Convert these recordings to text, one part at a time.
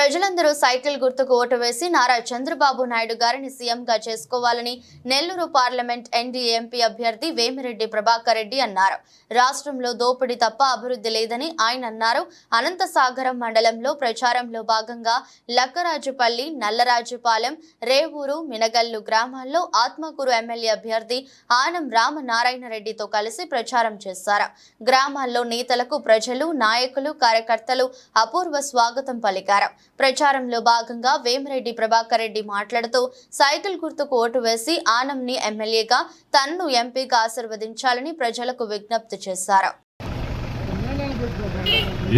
ప్రజలందరూ సైకిల్ గుర్తుకు ఓటు వేసి నారా చంద్రబాబు నాయుడు గారిని సీఎంగా చేసుకోవాలని నెల్లూరు పార్లమెంట్ ఎన్డీఏ ఎంపీ అభ్యర్థి వేమిరెడ్డి ప్రభాకర్ రెడ్డి అన్నారు. రాష్ట్రంలో దోపిడీ తప్ప అభివృద్ధి లేదని ఆయన అన్నారు. అనంతసాగరం మండలంలో ప్రచారంలో భాగంగా లక్కరాజుపల్లి నల్లరాజుపాలెం రేవూరు మినగల్లు గ్రామాల్లో ఆత్మకూరు ఎమ్మెల్యే అభ్యర్థి ఆనం రామనారాయణ రెడ్డితో కలిసి ప్రచారం చేశారు. గ్రామాల్లో నేతలకు ప్రజలు నాయకులు కార్యకర్తలు అపూర్వ స్వాగతం పలికారు. ప్రచారంలో భాగంగా వేమిరెడ్డి ప్రభాకర్ రెడ్డి మాట్లాడుతూ సైకిల్ గుర్తుకు ఓటు వేసి ఆనంని ఎమ్మెల్యేగా తన్ను ఎంపీగా ఆశీర్వదించాలని ప్రజలకు విజ్ఞప్తి చేశారు.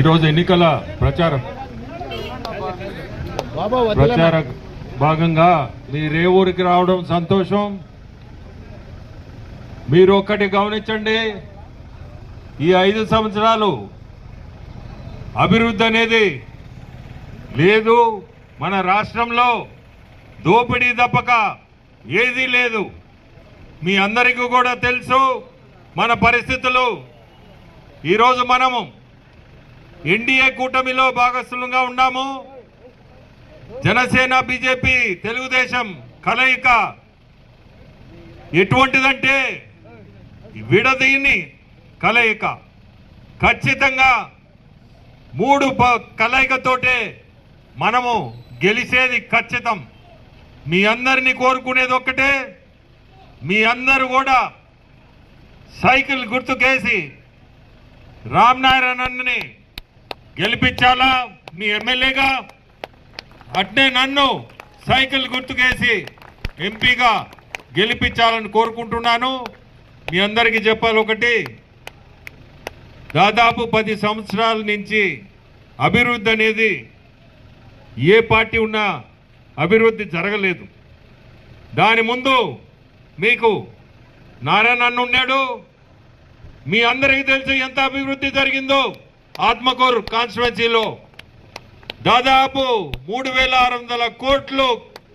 ఈరోజు ఎన్నికల ప్రచారం. ప్రచార భాగంగా మీ రేవూరికి రావడం సంతోషం. మీరు ఒక్కటి గమనించండి ఈ ఐదు సంవత్సరాలు అభివృద్ధి అనేది లేదు మన రాష్ట్రంలో దోపిడీ తప్పక ఏదీ లేదు. మీ అందరికీ కూడా తెలుసు మన పరిస్థితులు. ఈరోజు మనము ఎన్డీఏ కూటమిలో భాగస్థులంగా ఉన్నాము. జనసేన బీజేపీ తెలుగుదేశం కలయిక ఎటువంటిదంటే విడదీని కలయిక. ఖచ్చితంగా మూడు ప- కలయికతోటే మనము గెలిచేది ఖచ్చితం. మీ అందరినీ కోరుకునేది ఒక్కటే. మీ అందరూ కూడా సైకిల్ గుర్తుకేసి రామ్నారాయణని గెలిపించాలా? మీ ఎమ్మెల్యేగా? అట్నే నన్ను సైకిల్ గుర్తుకేసి ఎంపీగా గెలిపించాలని కోరుకుంటున్నాను. మీ అందరికీ చెప్పాలి ఒకటి. దాదాపు పది సంవత్సరాల నుంచి అభివృద్ధి అనేది ఏ పార్టీ ఉన్నా అభివృద్ధి జరగలేదు. దాని ముందు మీకు నారాయణ అన్న ఉన్నాడు. మీ అందరికీ తెలిసి ఎంత అభివృద్ధి జరిగిందో ఆత్మకూరు కాన్స్టిట్యున్సీలో. దాదాపు మూడు వేల ఆరు వందల కోట్లు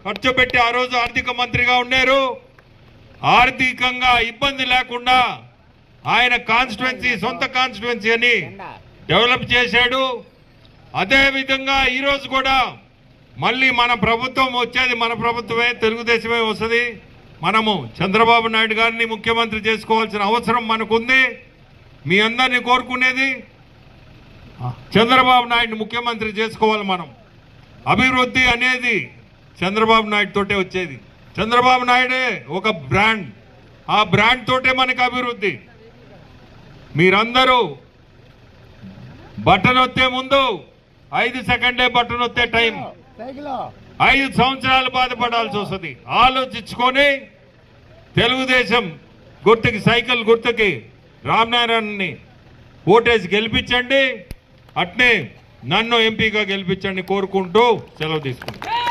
ఖర్చు పెట్టి ఆ రోజు ఆర్థిక మంత్రిగా ఉన్నారు. ఆర్థికంగా ఇబ్బంది లేకుండా ఆయన కాన్స్టిట్యున్సీ సొంత కాన్స్టిట్యున్సీ అని డెవలప్ చేశాడు. అదేవిధంగా ఈరోజు కూడా మళ్ళీ మన ప్రభుత్వం వచ్చేది మన ప్రభుత్వమే తెలుగుదేశమే వస్తుంది. మనము చంద్రబాబు నాయుడు గారిని ముఖ్యమంత్రి చేసుకోవాల్సిన అవసరం మనకుంది. మీ అందరినీ కోరుకునేది చంద్రబాబు నాయుడిని ముఖ్యమంత్రి చేసుకోవాలి మనం. అభివృద్ధి అనేది చంద్రబాబు నాయుడు తోటే వచ్చేది. చంద్రబాబు నాయుడే ఒక బ్రాండ్. ఆ బ్రాండ్ తోటే మనకి అభివృద్ధి. మీరందరూ బట్టనొత్తే వస్తే ముందు ఐదు సెకండే బటన్ వస్తే టైం. ఐదు సంవత్సరాలు బాధపడాల్సి వస్తుంది. ఆలోచించుకొని తెలుగుదేశం గుర్తుకి సైకిల్ గుర్తుకి రామనారాయణని ఓటేసి గెలిపించండి. అట్నే నన్ను ఎంపీగా గెలిపించండి కోరుకుంటూ సెలవు తీసుకుంటాను